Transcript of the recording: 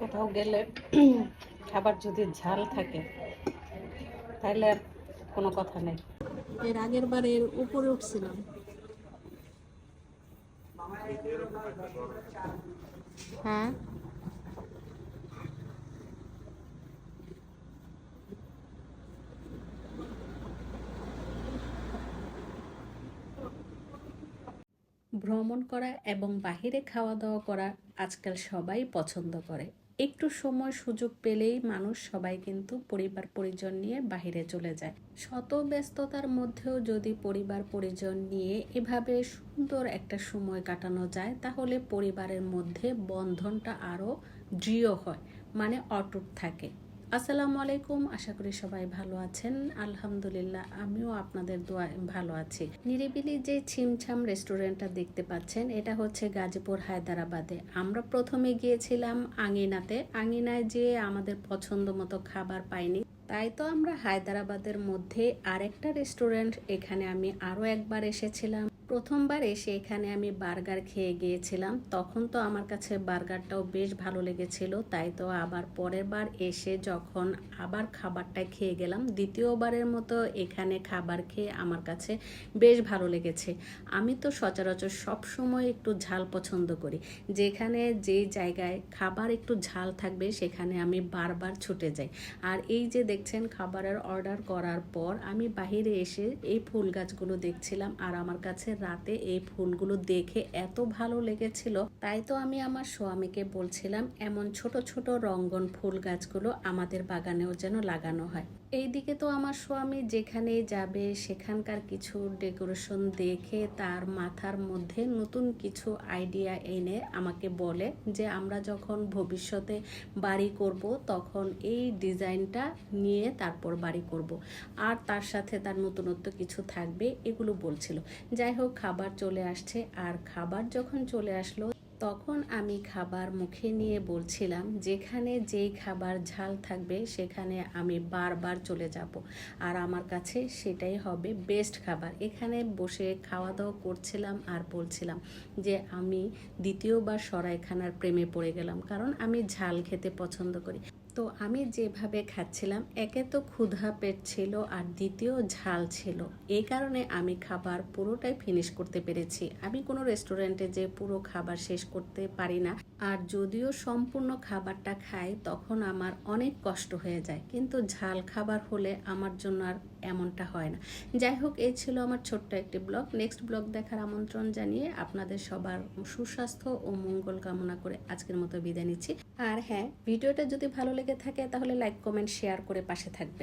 কোথাও গেলে খাবার যদি ঝাল থাকে তাহলে আর কোনো কথা নেই। এর আগের বারের উপরে উঠছিলাম। হ্যাঁ। ভ্রমণ করা এবং বাহিরে খাওয়া দাওয়া করা আজকাল সবাই পছন্দ করে। একটু সময় সুযোগ পেলেই মানুষ সবাই কিন্তু পরিবার পরিজন নিয়ে বাহিরে চলে যায়। শত ব্যস্ততার মধ্যেও যদি পরিবার পরিজন নিয়ে এভাবে সুন্দর একটা সময় কাটানো যায়, তাহলে পরিবারের মধ্যে বন্ধনটা আরও দৃঢ় হয় মানে অটুট থাকে। আসসালামু আলাইকুম, আশা করি সবাই ভালো আছেন। আলহামদুলিল্লাহ, আমিও আপনাদের দোয়া ভালো আছি। নিরিবিলি যে ছিমছাম রেস্টুরেন্টটা দেখতে পাচ্ছেন, এটা হচ্ছে গাজীপুর হায়দ্রাবাদে। আমরা প্রথমে গিয়েছিলাম আঙিনাতে। আঙিনায় যেয়ে আমাদের পছন্দ মতো খাবার পাইনি। তাই তো আমরা হায়দ্রাবাদের মধ্যে আরেকটা রেস্টুরেন্ট এখানে আমি আরও একবার এসেছিলাম। প্রথমবার এসে এখানে আমি বার্গার খেয়ে গিয়েছিলাম। তখন তো আমার কাছে বার্গারটাও বেশ ভালো লেগেছিল, তাই তো আবার পরের বার এসে যখন আবার খাবারটা খেয়ে গেলাম, দ্বিতীয়বারের মতো এখানে খাবার খেয়ে আমার কাছে বেশ ভালো লেগেছে। আমি তো সচরাচর সব সময় একটু ঝাল পছন্দ করি। যেখানে যেই জায়গায় খাবার একটু ঝাল থাকবে, সেখানে আমি বারবার ছুটে যাই। আর এই যে দেখছেন খাবারের অর্ডার করার পর, আমি বাহিরে এসে এই ফুল গাছগুলো দেখছিলাম আর আমার কাছে রাতে এই ফুলগুলো দেখে এত ভালো লেগেছিল। তাই তো আমি আমার স্বামীকে বলছিলাম, এমন ছোট ছোট রঙ্গন ফুল গাছগুলো আমাদের বাগানেও যেন লাগানো হয়। এইদিকে তো আমার স্বামী যেখানে যাবে, সেখানকার কিছু ডেকোরেশন দেখে তার মাথার মধ্যে নতুন কিছু আইডিয়া এনে আমাকে বলে যে, আমরা যখন ভবিষ্যতে বাড়ি করব, তখন এই ডিজাইনটা নিয়ে তারপর বাড়ি করব। আর তার সাথে তার নতুনত্ব কিছু থাকবে, এগুলো বলছিল। যাই হোক, খাবার চলে আসছে। আর খাবার যখন চলে আসলো, তখন আমি খাবার মুখে নিয়ে বলছিলাম, যেখানে যেই খাবার ঝাল থাকবে, সেখানে আমি বারবার চলে যাব। আর আমার কাছে সেটাই হবে বেস্ট খাবার। এখানে বসে খাওয়া দাওয়া করছিলাম আর বলছিলাম যে, আমি দ্বিতীয়বার সরাইখানার প্রেমে পড়ে গেলাম, কারণ আমি ঝাল খেতে পছন্দ করি। তো আমি যেভাবে খাচ্ছিলাম, একে তো ক্ষুধা পেট ছিল আর দ্বিতীয় ঝাল ছিল। এই কারণে আমি খাবার পুরোটাই ফিনিশ করতে পেরেছি। আমি কোনো রেস্টুরেন্টে যে পুরো খাবার শেষ করতে পারি না, আর যদিও সম্পূর্ণ খাবারটা খাই, তখন আমার অনেক কষ্ট হয়ে যায়। কিন্তু ঝাল খাবার হলে আমার জন্য আর এমনটা হয় না। যাই হোক এই ছিল আমার ছোট্ট একটি ব্লগ। নেক্সট ব্লগ দেখার আমন্ত্রণ জানিয়ে আপনাদের সবার সুস্বাস্থ্য ও মঙ্গল কামনা করে আজকের মতো বিদায় নিচ্ছি। আর হ্যাঁ ভিডিওটা যদি ভালো লেগে থাকে, তাহলে লাইক কমেন্ট শেয়ার করে পাশে থাকবে